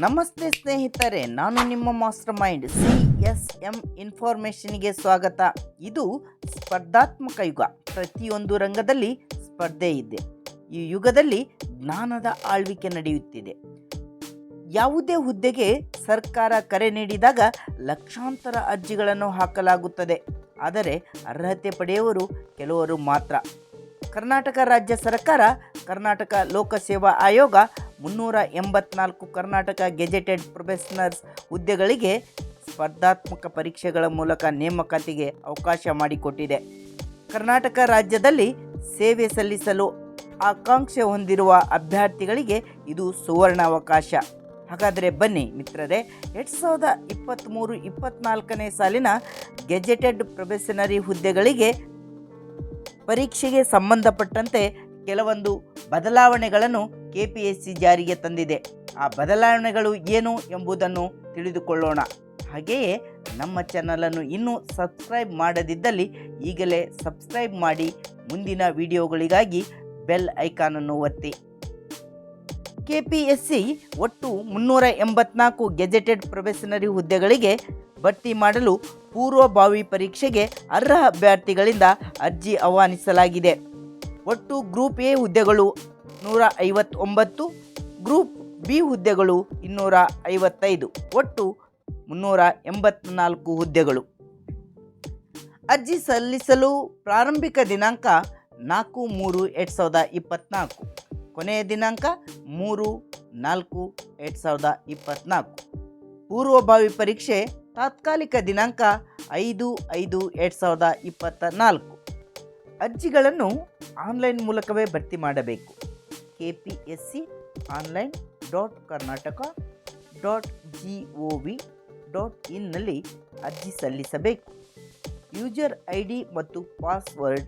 ನಮಸ್ತೆ ಸ್ನೇಹಿತರೆ, ನಾನು ನಿಮ್ಮ master mind C S M ಇನ್ಫಾರ್ಮೇಷನ್ಗೆ ಸ್ವಾಗತ. ಇದು ಸ್ಪರ್ಧಾತ್ಮಕ ಯುಗ. ಪ್ರತಿಯೊಂದು ರಂಗದಲ್ಲಿ ಸ್ಪರ್ಧೆ ಇದೆ. ಈ ಯುಗದಲ್ಲಿ ಜ್ಞಾನದ ಆಳ್ವಿಕೆ ನಡೆಯುತ್ತಿದೆ. ಯಾವುದೇ ಹುದ್ದೆಗೆ ಸರ್ಕಾರ ಕರೆ ನೀಡಿದಾಗ ಲಕ್ಷಾಂತರ ಅರ್ಜಿಗಳನ್ನು ಹಾಕಲಾಗುತ್ತದೆ. ಆದರೆ ಅರ್ಹತೆ ಪಡೆಯುವರು ಕೆಲವರು ಮಾತ್ರ. ಕರ್ನಾಟಕ ರಾಜ್ಯ ಸರ್ಕಾರ, ಕರ್ನಾಟಕ ಲೋಕಸೇವಾ ಆಯೋಗ ಮುನ್ನೂರ ಎಂಬತ್ನಾಲ್ಕು ಕರ್ನಾಟಕ ಗೆಜೆಟೆಡ್ ಪ್ರೊಫೆಷನರ್ಸ್ ಹುದ್ದೆಗಳಿಗೆ ಸ್ಪರ್ಧಾತ್ಮಕ ಪರೀಕ್ಷೆಗಳ ಮೂಲಕ ನೇಮಕಾತಿಗೆ ಅವಕಾಶ ಮಾಡಿಕೊಟ್ಟಿದೆ. ಕರ್ನಾಟಕ ರಾಜ್ಯದಲ್ಲಿ ಸೇವೆ ಸಲ್ಲಿಸಲು ಆಕಾಂಕ್ಷೆ ಹೊಂದಿರುವ ಅಭ್ಯರ್ಥಿಗಳಿಗೆ ಇದು ಸುವರ್ಣ ಅವಕಾಶ ಹಾಗಾದರೆ ಬನ್ನಿ ಮಿತ್ರರೇ, ಎರಡು ಸಾವಿರದ ಇಪ್ಪತ್ತ್ಮೂರು ಇಪ್ಪತ್ತ್ನಾಲ್ಕನೇ ಸಾಲಿನ ಗೆಜೆಟೆಡ್ ಪ್ರೊಫೆಷನರಿ ಹುದ್ದೆಗಳಿಗೆ ಪರೀಕ್ಷೆಗೆ ಸಂಬಂಧಪಟ್ಟಂತೆ ಕೆಲವೊಂದು ಬದಲಾವಣೆಗಳನ್ನು ಕೆ ಪಿ ಎಸ್ ಸಿ ಜಾರಿಗೆ ತಂದಿದೆ. ಆ ಬದಲಾವಣೆಗಳು ಏನು ಎಂಬುದನ್ನು ತಿಳಿದುಕೊಳ್ಳೋಣ. ಹಾಗೆಯೇ ನಮ್ಮ ಚಾನಲನ್ನು ಇನ್ನೂ ಸಬ್ಸ್ಕ್ರೈಬ್ ಮಾಡದಿದ್ದಲ್ಲಿ ಈಗಲೇ ಸಬ್ಸ್ಕ್ರೈಬ್ ಮಾಡಿ ಮುಂದಿನ ವಿಡಿಯೋಗಳಿಗಾಗಿ ಬೆಲ್ ಐಕಾನನ್ನು ಒತ್ತಿ. ಕೆ ಪಿ ಎಸ್ ಸಿ ಒಟ್ಟು ಮುನ್ನೂರ ಎಂಬತ್ನಾಲ್ಕು ಗೆಜೆಟೆಡ್ ಪ್ರೊಫೆಷನರಿ ಹುದ್ದೆಗಳಿಗೆ ಭರ್ತಿ ಮಾಡಲು ಪೂರ್ವಭಾವಿ ಪರೀಕ್ಷೆಗೆ ಅರ್ಹ ಅಭ್ಯರ್ಥಿಗಳಿಂದ ಅರ್ಜಿ ಆಹ್ವಾನಿಸಲಾಗಿದೆ. ಒಟ್ಟು ಗ್ರೂಪ್ ಎ ಹುದ್ದೆಗಳು ನೂರ ಐವತ್ತೊಂಬತ್ತು, ಗ್ರೂಪ್ ಬಿ ಹುದ್ದೆಗಳು ಇನ್ನೂರ ಐವತ್ತೈದು, ಒಟ್ಟು ಮುನ್ನೂರ ಎಂಬತ್ನಾಲ್ಕು ಹುದ್ದೆಗಳು. ಅರ್ಜಿ ಸಲ್ಲಿಸಲು ಪ್ರಾರಂಭಿಕ ದಿನಾಂಕ ನಾಲ್ಕು ಮೂರು ಎರಡು ಸಾವಿರದ ಇಪ್ಪತ್ತ್ನಾಲ್ಕು ಕೊನೆಯ ದಿನಾಂಕ ಮೂರು ನಾಲ್ಕು ಎರಡು ಸಾವಿರದ ಇಪ್ಪತ್ತ್ನಾಲ್ಕು ಪೂರ್ವಭಾವಿ ಪರೀಕ್ಷೆ ತಾತ್ಕಾಲಿಕ ದಿನಾಂಕ ಐದು ಐದು ಎರಡು ಸಾವಿರದ ಇಪ್ಪತ್ತ ನಾಲ್ಕು ಅರ್ಜಿಗಳನ್ನು ಆನ್ಲೈನ್ ಮೂಲಕವೇ ಭರ್ತಿ ಮಾಡಬೇಕು. K P S C online dot Karnataka dot G O V dot ಇನ್ನಲ್ಲಿ ಅರ್ಜಿ ಸಲ್ಲಿಸಬೇಕು. ಯೂಜರ್ ಐ ಡಿ ಮತ್ತು ಪಾಸ್ವರ್ಡ್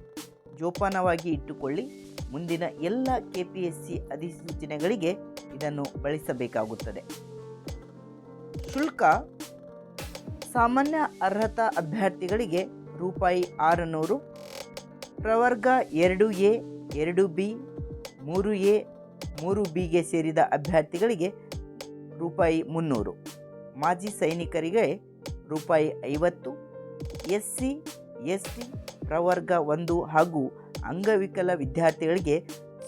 ಜೋಪಾನವಾಗಿ ಇಟ್ಟುಕೊಳ್ಳಿ. ಮುಂದಿನ ಎಲ್ಲ ಕೆ ಪಿ ಎಸ್ ಸಿ ಅಧಿಸೂಚನೆಗಳಿಗೆ ಇದನ್ನು ಬಳಸಬೇಕಾಗುತ್ತದೆ. ಶುಲ್ಕ ಸಾಮಾನ್ಯ ಅರ್ಹತಾ ಅಭ್ಯರ್ಥಿಗಳಿಗೆ ರೂಪಾಯಿ ಆರುನೂರು ಪ್ರವರ್ಗ ಎರಡು ಎ, ಎರಡು ಬಿ, ಮೂರು ಎ, ಮೂರು ಬಿಗೆ ಸೇರಿದ ಅಭ್ಯರ್ಥಿಗಳಿಗೆ ರೂಪಾಯಿ ಮುನ್ನೂರು. ಮಾಜಿ ಸೈನಿಕರಿಗೆ ರೂಪಾಯಿ ಐವತ್ತು. ಎಸ್ ಸಿ ಎಸ್ ಟಿ ಪ್ರವರ್ಗ ಒಂದು ಹಾಗೂ ಅಂಗವಿಕಲ ವಿದ್ಯಾರ್ಥಿಗಳಿಗೆ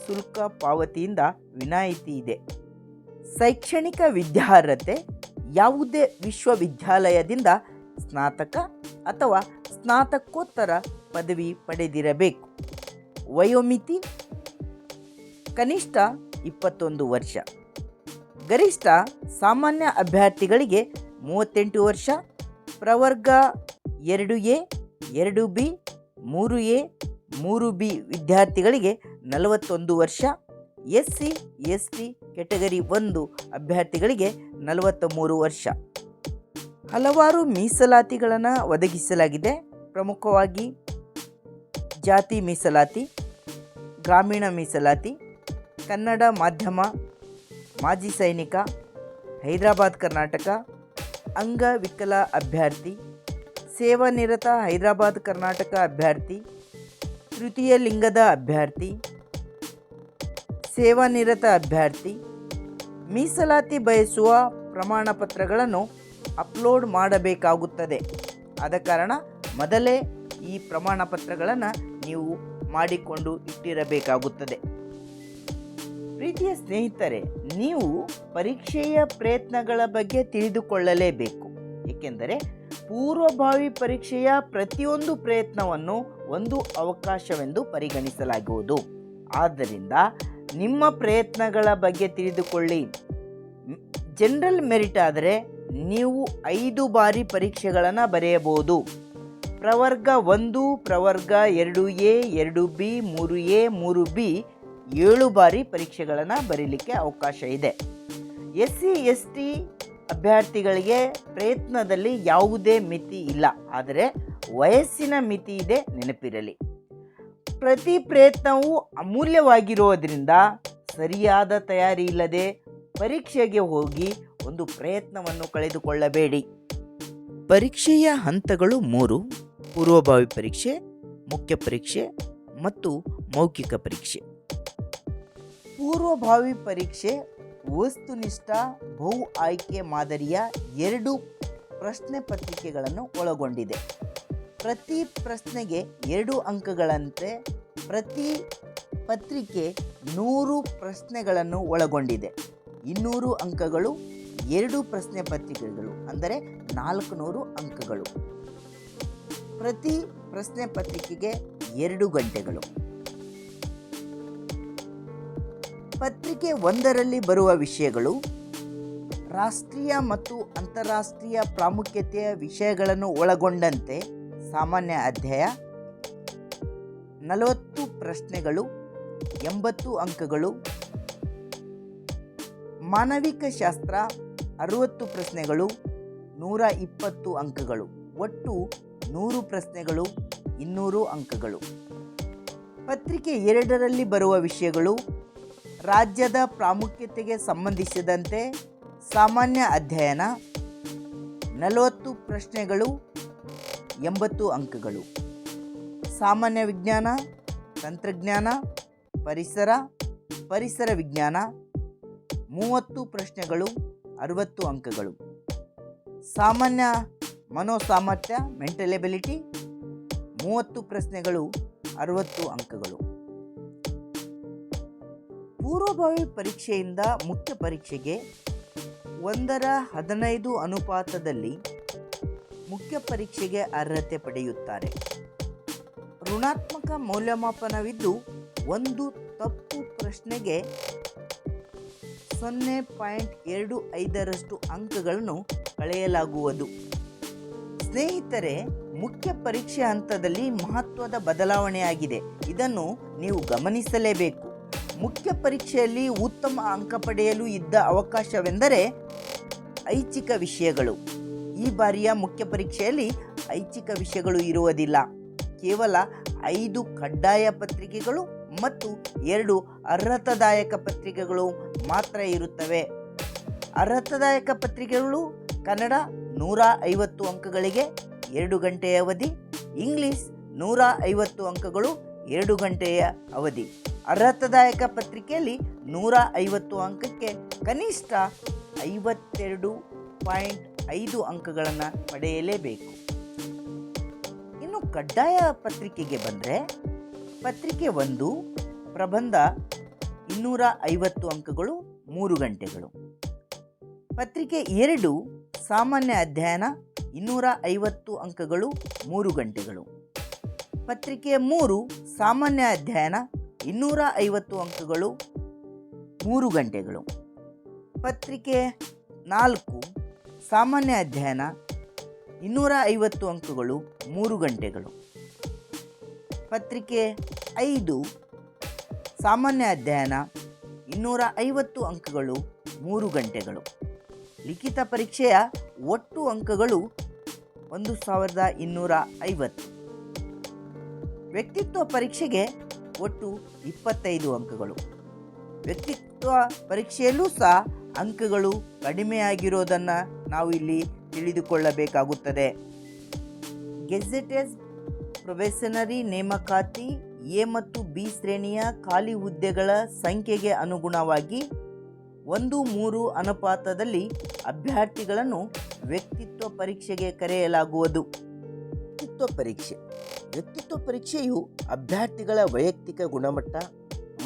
ಶುಲ್ಕ ಪಾವತಿಯಿಂದ ವಿನಾಯಿತಿ ಇದೆ. ಶೈಕ್ಷಣಿಕ ವಿದ್ಯಾರ್ಹತೆ ಯಾವುದೇ ವಿಶ್ವವಿದ್ಯಾಲಯದಿಂದ ಸ್ನಾತಕ ಅಥವಾ ಸ್ನಾತಕೋತ್ತರ ಪದವಿ ಪಡೆದಿರಬೇಕು. ವಯೋಮಿತಿ ಕನಿಷ್ಠ ಇಪ್ಪತ್ತೊಂದು ವರ್ಷ. ಗರಿಷ್ಠ ಸಾಮಾನ್ಯ ಅಭ್ಯರ್ಥಿಗಳಿಗೆ ಮೂವತ್ತೆಂಟು ವರ್ಷ. ಪ್ರವರ್ಗ ಎರಡು ಎ, ಎರಡು ಬಿ, ಮೂರು ಎ, ಮೂರು ಬಿ ವಿದ್ಯಾರ್ಥಿಗಳಿಗೆ ನಲವತ್ತೊಂದು ವರ್ಷ. S C S T category ಒಂದು ಅಭ್ಯರ್ಥಿಗಳಿಗೆ ನಲವತ್ತ ಮೂರು ವರ್ಷ. ಹಲವಾರು ಮೀಸಲಾತಿಗಳನ್ನು ಒದಗಿಸಲಾಗಿದೆ. ಪ್ರಮುಖವಾಗಿ ಜಾತಿ ಮೀಸಲಾತಿ, ಗ್ರಾಮೀಣ ಮೀಸಲಾತಿ, ಕನ್ನಡ ಮಾಧ್ಯಮ, ಮಾಜಿ ಸೈನಿಕ, ಹೈದರಾಬಾದ್ ಕರ್ನಾಟಕ ಅಂಗವಿಕಲ ಅಭ್ಯರ್ಥಿ ಸೇವಾನಿರತ ಹೈದರಾಬಾದ್ ಕರ್ನಾಟಕ ಅಭ್ಯರ್ಥಿ, ತೃತೀಯ ಲಿಂಗದ ಅಭ್ಯರ್ಥಿ ಸೇವಾನಿರತ ಅಭ್ಯರ್ಥಿ, ಮೀಸಲಾತಿ ಬಯಸುವ ಪ್ರಮಾಣ ಪತ್ರಗಳನ್ನು ಅಪ್ಲೋಡ್ ಮಾಡಬೇಕಾಗುತ್ತದೆ. ಆದ ಕಾರಣ ಮೊದಲೇ ಈ ಪ್ರಮಾಣ ಪತ್ರಗಳನ್ನು ನೀವು ಮಾಡಿಕೊಂಡು ಇಟ್ಟಿರಬೇಕಾಗುತ್ತದೆ. ಪ್ರೀತಿಯ ಸ್ನೇಹಿತರೆ, ನೀವು ಪರೀಕ್ಷೆಯ ಪ್ರಯತ್ನಗಳ ಬಗ್ಗೆ ತಿಳಿದುಕೊಳ್ಳಲೇಬೇಕು. ಏಕೆಂದರೆ ಪೂರ್ವಭಾವಿ ಪರೀಕ್ಷೆಯ ಪ್ರತಿಯೊಂದು ಪ್ರಯತ್ನವನ್ನು ಒಂದು ಅವಕಾಶವೆಂದು ಪರಿಗಣಿಸಲಾಗುವುದು. ಆದ್ದರಿಂದ ನಿಮ್ಮ ಪ್ರಯತ್ನಗಳ ಬಗ್ಗೆ ತಿಳಿದುಕೊಳ್ಳಿ. ಜನರಲ್ ಮೆರಿಟ್ ಆದರೆ ನೀವು ಐದು ಬಾರಿ ಪರೀಕ್ಷೆಗಳನ್ನು ಬರೆಯಬಹುದು. ಪ್ರವರ್ಗ ಒಂದು, ಪ್ರವರ್ಗ ಎರಡು ಎ, ಎರಡು ಬಿ, ಮೂರು ಎ, ಮೂರು ಬಿ ಏಳು ಬಾರಿ ಪರೀಕ್ಷೆಗಳನ್ನು ಬರೀಲಿಕ್ಕೆ ಅವಕಾಶ ಇದೆ. ಎಸ್ ಸಿ ಎಸ್ ಟಿ ಅಭ್ಯರ್ಥಿಗಳಿಗೆ ಪ್ರಯತ್ನದಲ್ಲಿ ಯಾವುದೇ ಮಿತಿ ಇಲ್ಲ. ಆದರೆ ವಯಸ್ಸಿನ ಮಿತಿ ಇದೆ, ನೆನಪಿರಲಿ. ಪ್ರತಿ ಪ್ರಯತ್ನವೂ ಅಮೂಲ್ಯವಾಗಿರೋದ್ರಿಂದ ಸರಿಯಾದ ತಯಾರಿ ಇಲ್ಲದೆ ಪರೀಕ್ಷೆಗೆ ಹೋಗಿ ಒಂದು ಪ್ರಯತ್ನವನ್ನು ಕಳೆದುಕೊಳ್ಳಬೇಡಿ. ಪರೀಕ್ಷೆಯ ಹಂತಗಳು ಮೂರು. ಪೂರ್ವಭಾವಿ ಪರೀಕ್ಷೆ, ಮುಖ್ಯ ಪರೀಕ್ಷೆ ಮತ್ತು ಮೌಖಿಕ ಪರೀಕ್ಷೆ. ಪೂರ್ವಭಾವಿ ಪರೀಕ್ಷೆ, ವಸ್ತುನಿಷ್ಠ, ಬಹು ಆಯ್ಕೆ ಮಾದರಿಯ ಎರಡು ಪ್ರಶ್ನೆ ಪತ್ರಿಕೆಗಳನ್ನು ಒಳಗೊಂಡಿದೆ. ಪ್ರತಿ ಪ್ರಶ್ನೆಗೆ ಎರಡು ಅಂಕಗಳಂತೆ ಪ್ರತಿ ಪತ್ರಿಕೆ ನೂರು ಪ್ರಶ್ನೆಗಳನ್ನು ಒಳಗೊಂಡಿದೆ. ಇನ್ನೂರು ಅಂಕಗಳು ಎರಡು ಪ್ರಶ್ನೆ ಪತ್ರಿಕೆಗಳು, ಅಂದರೆ ನಾಲ್ಕು ನೂರು ಅಂಕಗಳು. ಪ್ರತಿ ಪ್ರಶ್ನೆ ಪತ್ರಿಕೆಗೆ ಎರಡು ಗಂಟೆಗಳು. ಪತ್ರಿಕೆ ಒಂದರಲ್ಲಿ ಬರುವ ವಿಷಯಗಳು ರಾಷ್ಟ್ರೀಯ ಮತ್ತು ಅಂತಾರಾಷ್ಟ್ರೀಯ ಪ್ರಾಮುಖ್ಯತೆಯ ವಿಷಯಗಳನ್ನು ಒಳಗೊಂಡಂತೆ ಸಾಮಾನ್ಯ ಅಧ್ಯಾಯ. ನಲವತ್ತು ಪ್ರಶ್ನೆಗಳು, ಎಂಬತ್ತು ಅಂಕಗಳು. ಮಾನವಿಕ ಶಾಸ್ತ್ರ, ಅರುವತ್ತು ಪ್ರಶ್ನೆಗಳು, ನೂರ ಇಪ್ಪತ್ತು ಅಂಕಗಳು. ಒಟ್ಟು ನೂರು ಪ್ರಶ್ನೆಗಳು, ಇನ್ನೂರು ಅಂಕಗಳು. ಪತ್ರಿಕೆ ಎರಡರಲ್ಲಿ ಬರುವ ವಿಷಯಗಳು, ರಾಜ್ಯದ ಪ್ರಾಮುಖ್ಯತೆಗೆ ಸಂಬಂಧಿಸಿದಂತೆ ಸಾಮಾನ್ಯ ಅಧ್ಯಯನ, ನಲವತ್ತು ಪ್ರಶ್ನೆಗಳು, ಎಂಬತ್ತು ಅಂಕಗಳು. ಸಾಮಾನ್ಯ ವಿಜ್ಞಾನ, ತಂತ್ರಜ್ಞಾನ, ಪರಿಸರ ಪರಿಸರ ವಿಜ್ಞಾನ, ಮೂವತ್ತು ಪ್ರಶ್ನೆಗಳು, ಅರುವತ್ತು ಅಂಕಗಳು. ಸಾಮಾನ್ಯ ಮನೋಸಾಮರ್ಥ್ಯ ಮೆಂಟಲ್ ಎಬಿಲಿಟಿ ಮೂವತ್ತು ಪ್ರಶ್ನೆಗಳು, ಅರವತ್ತು ಅಂಕಗಳು. ಪೂರ್ವಭಾವಿ ಪರೀಕ್ಷೆಯಿಂದ ಮುಖ್ಯ ಪರೀಕ್ಷೆಗೆ ಒಂದರ ಹದಿನೈದು ಅನುಪಾತದಲ್ಲಿ ಮುಖ್ಯ ಪರೀಕ್ಷೆಗೆ ಅರ್ಹತೆ ಪಡೆಯುತ್ತಾರೆ. ಋಣಾತ್ಮಕ ಮೌಲ್ಯಮಾಪನವಿದ್ದು ಒಂದು ತಪ್ಪು ಪ್ರಶ್ನೆಗೆ ಸೊನ್ನೆ ಪಾಯಿಂಟ್ ಎರಡು ಐದರಷ್ಟು ಅಂಕಗಳನ್ನು ಕಳೆಯಲಾಗುವುದು. ಸ್ನೇಹಿತರೆ, ಮುಖ್ಯ ಪರೀಕ್ಷೆ ಹಂತದಲ್ಲಿ ಮಹತ್ವದ ಬದಲಾವಣೆಯಾಗಿದೆ. ಇದನ್ನು ನೀವು ಗಮನಿಸಲೇಬೇಕು. ಮುಖ್ಯ ಪರೀಕ್ಷೆಯಲ್ಲಿ ಉತ್ತಮ ಅಂಕ ಪಡೆಯಲು ಇದ್ದ ಅವಕಾಶವೆಂದರೆ ಐಚ್ಛಿಕ ವಿಷಯಗಳು. ಈ ಬಾರಿಯ ಮುಖ್ಯ ಪರೀಕ್ಷೆಯಲ್ಲಿ ಐಚ್ಛಿಕ ವಿಷಯಗಳು ಇರುವುದಿಲ್ಲ. ಕೇವಲ ಐದು ಕಡ್ಡಾಯ ಪತ್ರಿಕೆಗಳು ಮತ್ತು ಎರಡು ಅರ್ಹತದಾಯಕ ಪತ್ರಿಕೆಗಳು ಮಾತ್ರ ಇರುತ್ತವೆ. ಅರ್ಹತದಾಯಕ ಪತ್ರಿಕೆಗಳು ಕನ್ನಡ ನೂರ ಐವತ್ತು ಅಂಕಗಳಿಗೆ ಎರಡು ಗಂಟೆಯ ಅವಧಿ, ಇಂಗ್ಲಿಷ್ ನೂರ ಐವತ್ತು ಅಂಕಗಳು ಎರಡು ಗಂಟೆಯ ಅವಧಿ. ಅರ್ಹತದಾಯಕ ಪತ್ರಿಕೆಯಲ್ಲಿ ನೂರ ಐವತ್ತು ಅಂಕಕ್ಕೆ ಕನಿಷ್ಠ ಐವತ್ತೆರಡು ಪಾಯಿಂಟ್ ಐದು ಅಂಕಗಳನ್ನು ಪಡೆಯಲೇಬೇಕು. ಇನ್ನು ಕಡ್ಡಾಯ ಪತ್ರಿಕೆಗೆ ಬಂದರೆ, ಪತ್ರಿಕೆ ಒಂದು, ಪ್ರಬಂಧ ಇನ್ನೂರ ಐವತ್ತು ಅಂಕಗಳು ಮೂರು ಗಂಟೆಗಳು. ಪತ್ರಿಕೆ ಎರಡು, ಸಾಮಾನ್ಯ ಅಧ್ಯಯನ, ಇನ್ನೂರ ಐವತ್ತು ಅಂಕಗಳು, ಮೂರು ಗಂಟೆಗಳು. ಪತ್ರಿಕೆ ಮೂರು, ಸಾಮಾನ್ಯ ಅಧ್ಯಯನ, ಇನ್ನೂರ ಐವತ್ತು ಅಂಕಗಳು, ಮೂರು ಗಂಟೆಗಳು. ಪತ್ರಿಕೆ ನಾಲ್ಕು, ಸಾಮಾನ್ಯ ಅಧ್ಯಯನ, ಇನ್ನೂರ ಐವತ್ತು ಅಂಕಗಳು, ಮೂರು ಗಂಟೆಗಳು. ಪತ್ರಿಕೆ ಐದು, ಸಾಮಾನ್ಯ ಅಧ್ಯಯನ, ಇನ್ನೂರ ಐವತ್ತು ಅಂಕಗಳು, ಮೂರು ಗಂಟೆಗಳು. ಲಿಖಿತ ಪರೀಕ್ಷೆಯ ಒಟ್ಟು ಅಂಕಗಳು ಒಂದು ಸಾವಿರದ ಇನ್ನೂರ ಐವತ್ತು. ವ್ಯಕ್ತಿತ್ವ ಪರೀಕ್ಷೆಗೆ ಒಟ್ಟು ಇಪ್ಪತ್ತೈದು ಅಂಕಗಳು. ವ್ಯಕ್ತಿತ್ವ ಪರೀಕ್ಷೆಯಲ್ಲೂ ಸಹ ಅಂಕಗಳು ಕಡಿಮೆಯಾಗಿರೋದನ್ನು ನಾವು ಇಲ್ಲಿ ತಿಳಿದುಕೊಳ್ಳಬೇಕಾಗುತ್ತದೆ. ಗೆಜೆಟೆಸ್ ಪ್ರೊಬೆಷನರಿ ನೇಮಕಾತಿ ಎ ಮತ್ತು ಬಿ ಶ್ರೇಣಿಯ ಖಾಲಿ ಹುದ್ದೆಗಳ ಸಂಖ್ಯೆಗೆ ಅನುಗುಣವಾಗಿ ಒಂದು, ಮೂರು ಅನುಪಾತದಲ್ಲಿ ಅಭ್ಯರ್ಥಿಗಳನ್ನು ವ್ಯಕ್ತಿತ್ವ ಪರೀಕ್ಷೆಗೆ ಕರೆಯಲಾಗುವುದು. ವ್ಯಕ್ತಿತ್ವ ಪರೀಕ್ಷೆ. ವ್ಯಕ್ತಿತ್ವ ಪರೀಕ್ಷೆಯು ಅಭ್ಯರ್ಥಿಗಳ ವೈಯಕ್ತಿಕ ಗುಣಮಟ್ಟ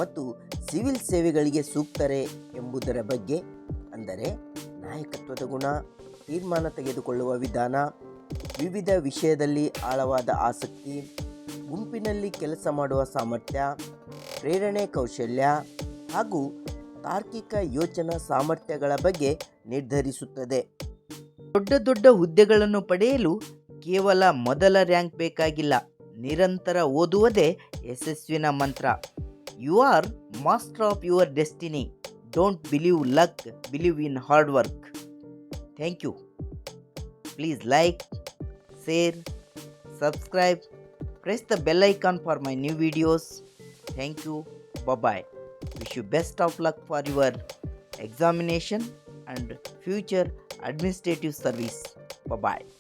ಮತ್ತು ಸಿವಿಲ್ ಸೇವೆಗಳಿಗೆ ಸೂಕ್ತರೆ ಎಂಬುದರ ಬಗ್ಗೆ, ಅಂದರೆ ನಾಯಕತ್ವದ ಗುಣ, ತೀರ್ಮಾನ ತೆಗೆದುಕೊಳ್ಳುವ ವಿಧಾನ, ವಿವಿಧ ವಿಷಯದಲ್ಲಿ ಆಳವಾದ ಆಸಕ್ತಿ, ಗುಂಪಿನಲ್ಲಿ ಕೆಲಸ ಮಾಡುವ ಸಾಮರ್ಥ್ಯ, ಪ್ರೇರಣೆ ಕೌಶಲ್ಯ ಹಾಗೂ ತಾರ್ಕಿಕ ಯೋಚನಾ ಸಾಮರ್ಥ್ಯಗಳ ಬಗ್ಗೆ ನಿರ್ಧರಿಸುತ್ತದೆ. ದೊಡ್ಡ ದೊಡ್ಡ ಹುದ್ದೆಗಳನ್ನು ಪಡೆಯಲು ಕೇವಲ ಮೊದಲ ರ್ಯಾಂಕ್ ಬೇಕಾಗಿಲ್ಲ, ನಿರಂತರ ಓದುವುದೇ ಯಶಸ್ವಿನ ಮಂತ್ರ. You are master of your destiny don't believe luck believe in hard work thank you please like share, subscribe. Press the bell icon for my new videos. Thank you. Bye wish you best of luck for your examination and future administrative service. Bye bye